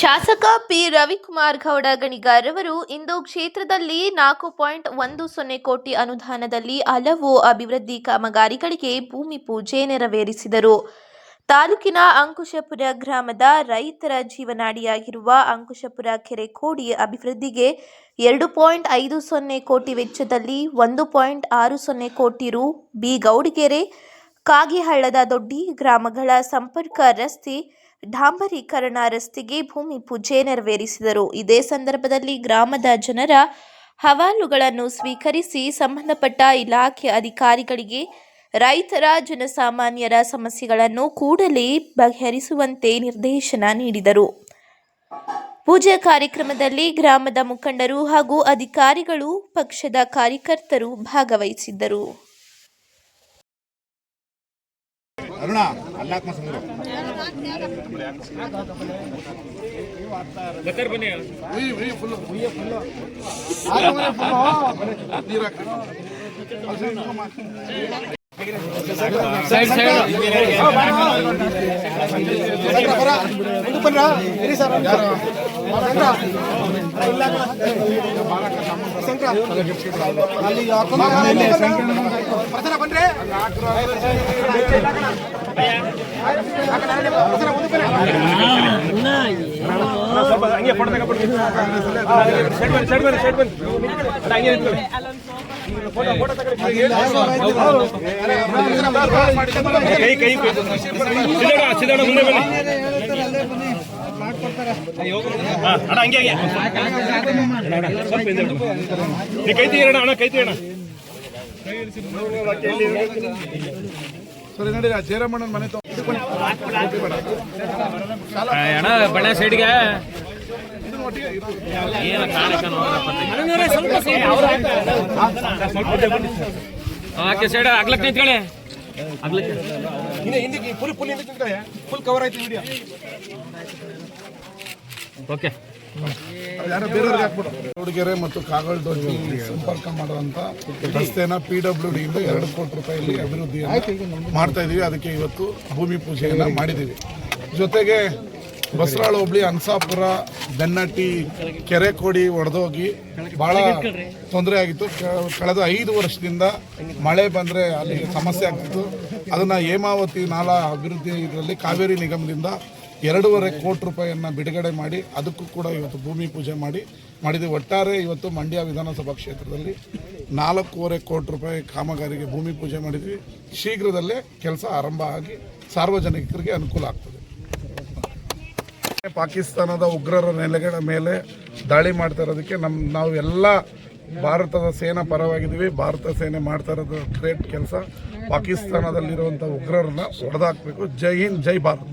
ಶಾಸಕ ಪಿ. ರವಿಕುಮಾರ್ ಗೌಡ ಗಣಿಗಾರವರು ಇಂದು ಕ್ಷೇತ್ರದಲ್ಲಿ ನಾಲ್ಕು ಪಾಯಿಂಟ್ ಒಂದು ಸೊನ್ನೆ ಕೋಟಿ ಅನುದಾನದಲ್ಲಿ ಹಲವು ಅಭಿವೃದ್ಧಿ ಕಾಮಗಾರಿಗಳಿಗೆ ಭೂಮಿ ಪೂಜೆ ನೆರವೇರಿಸಿದರು. ತಾಲೂಕಿನ ಅಂಕುಶಪುರ ಗ್ರಾಮದ ರೈತರ ಜೀವನಾಡಿಯಾಗಿರುವ ಅಂಕುಶಪುರ ಕೆರೆ ಕೋಡಿ ಅಭಿವೃದ್ಧಿಗೆ ಎರಡು ಪಾಯಿಂಟ್ ಐದು ಸೊನ್ನೆ ಕೋಟಿ ವೆಚ್ಚದಲ್ಲಿ ಒಂದು ಪಾಯಿಂಟ್ ಆರು ಸೊನ್ನೆ ಕೋಟಿ ರು ಬಿ ಗೌಡಿಗೆರೆ, ಕಾಗಿಹಳ್ಳದ ದೊಡ್ಡಿ ಗ್ರಾಮಗಳ ಸಂಪರ್ಕ ರಸ್ತೆ ಡಾಂಬರೀಕರಣ ರಸ್ತೆಗೆ ಭೂಮಿ ಪೂಜೆ ನೆರವೇರಿಸಿದರು. ಇದೇ ಸಂದರ್ಭದಲ್ಲಿ ಗ್ರಾಮದ ಜನರ ಹವಾಲುಗಳನ್ನು ಸ್ವೀಕರಿಸಿ ಸಂಬಂಧಪಟ್ಟ ಇಲಾಖೆ ಅಧಿಕಾರಿಗಳಿಗೆ ರೈತರ ಜನಸಾಮಾನ್ಯರ ಸಮಸ್ಯೆಗಳನ್ನು ಕೂಡಲೇ ಬಗೆಹರಿಸುವಂತೆ ನಿರ್ದೇಶನ ನೀಡಿದರು. ಪೂಜಾ ಕಾರ್ಯಕ್ರಮದಲ್ಲಿ ಗ್ರಾಮದ ಮುಖಂಡರು ಹಾಗೂ ಅಧಿಕಾರಿಗಳು, ಪಕ್ಷದ ಕಾರ್ಯಕರ್ತರು ಭಾಗವಹಿಸಿದ್ದರು. ಅರುಣ ಅಲ್ಲಾಕ್ ಮಸಂದ್ರು ಉಯ್ ಉಯ್ ಫುಲ್ ಉಯ್ಯ ಫುಲ್ ನೀರು ಹಾಕಿ ಮುಂದಕ್ಕೆ ಬನ್ರಾ? ಬರ್ತಾರಾ ಬನ್ರಿ ಕೈ ಕೈ ಅಣ್ಣ, ಹಂಗೆ ಹಂಗೆ. ಸ್ವಲ್ಪ ಹಿಂದೆ ಕೈ ತೀರಣ ಅಣ್ಣ, ಕೈ ಸರಿ ನಡಿ ಆ ಜಯರಾಮಣ್ಣನ ಮನೆ ಅಣ್ಣ ಬಣ್ಣ ಸೈಡ್ಗೆ. ಏನ ಆಕೆ ಸೈಡ್ ಆಗ್ಲಕ್ ನಿಂತ್ಕೊಳ್ಳಿ. ಅಗ್ಲಕ್ಕೆ ಹಿಂದೆ ಹಿಂದಕ್ಕೆ ಫುಲ್ ಫುಲ್ ಹಿಂದಕ್ಕೆ ಫುಲ್ ಕವರ್ ಆಯ್ತು ವಿಡಿಯೋ ಓಕೆ ಹುಡುಗೆರೆ ಮತ್ತು ಕಾಗಲ್ ದೊಡ್ಡಿ ಸಂಪರ್ಕ ಮಾಡುವಂತ ರಸ್ತೆನ ಪಿ ಡಬ್ಲ್ಯೂ ಡಿ ಇಂದ ಎರಡು ಕೋಟಿ ರೂಪಾಯಿ ಅಭಿವೃದ್ಧಿ ಮಾಡ್ತಾ ಇದೀವಿ. ಅದಕ್ಕೆ ಇವತ್ತು ಭೂಮಿ ಪೂಜೆಯನ್ನ ಮಾಡಿದ್ದೀವಿ ಜೊತೆಗೆ ಬಸರಾಳ ಹೋಬಳಿ ಅನ್ಸಾಪುರ, ಬೆನ್ನಟ್ಟಿ ಕೆರೆ ಕೊಡಿ ಒಡೆದೋಗಿ ಬಹಳ ತೊಂದರೆ ಆಗಿತ್ತು. ಕಳೆದ ಐದು ವರ್ಷದಿಂದ ಮಳೆ ಬಂದರೆ ಅಲ್ಲಿ ಸಮಸ್ಯೆ ಆಗ್ತಿತ್ತು. ಅದನ್ನು ಹೇಮಾವತಿ ನಾಲಾ ಅಭಿವೃದ್ಧಿ ಇದರಲ್ಲಿ ಕಾವೇರಿ ನಿಗಮದಿಂದ ಎರಡೂವರೆ ಕೋಟಿ ರೂಪಾಯಿಯನ್ನು ಬಿಡುಗಡೆ ಮಾಡಿ ಅದಕ್ಕೂ ಕೂಡ ಇವತ್ತು ಭೂಮಿ ಪೂಜೆ ಮಾಡಿ ಮಾಡಿದ್ವಿ ಒಟ್ಟಾರೆ ಇವತ್ತು ಮಂಡ್ಯ ವಿಧಾನಸಭಾ ಕ್ಷೇತ್ರದಲ್ಲಿ ನಾಲ್ಕೂವರೆ ಕೋಟಿ ರೂಪಾಯಿ ಕಾಮಗಾರಿಗೆ ಭೂಮಿ ಪೂಜೆ ಮಾಡಿದ್ವಿ. ಶೀಘ್ರದಲ್ಲೇ ಕೆಲಸ ಆರಂಭ ಆಗಿ ಸಾರ್ವಜನಿಕರಿಗೆ ಅನುಕೂಲ ಆಗ್ತದೆ. ಪಾಕಿಸ್ತಾನದ ಉಗ್ರರ ನೆಲೆಗಳ ಮೇಲೆ ದಾಳಿ ಮಾಡ್ತಾ ಇರೋದಕ್ಕೆ ನಮ್ಮ ನಾವು ಎಲ್ಲ ಭಾರತದ ಸೇನಾ ಪರವಾಗಿದ್ದೀವಿ. ಭಾರತ ಸೇನೆ ಮಾಡ್ತಾ ಇರೋದು ಗ್ರೇಟ್ ಕೆಲಸ. ಪಾಕಿಸ್ತಾನದಲ್ಲಿರುವಂಥ ಉಗ್ರರನ್ನ ಹೊಡೆದಾಕಬೇಕು. ಜೈ ಹಿಂದ್, ಜೈ ಭಾರತ್.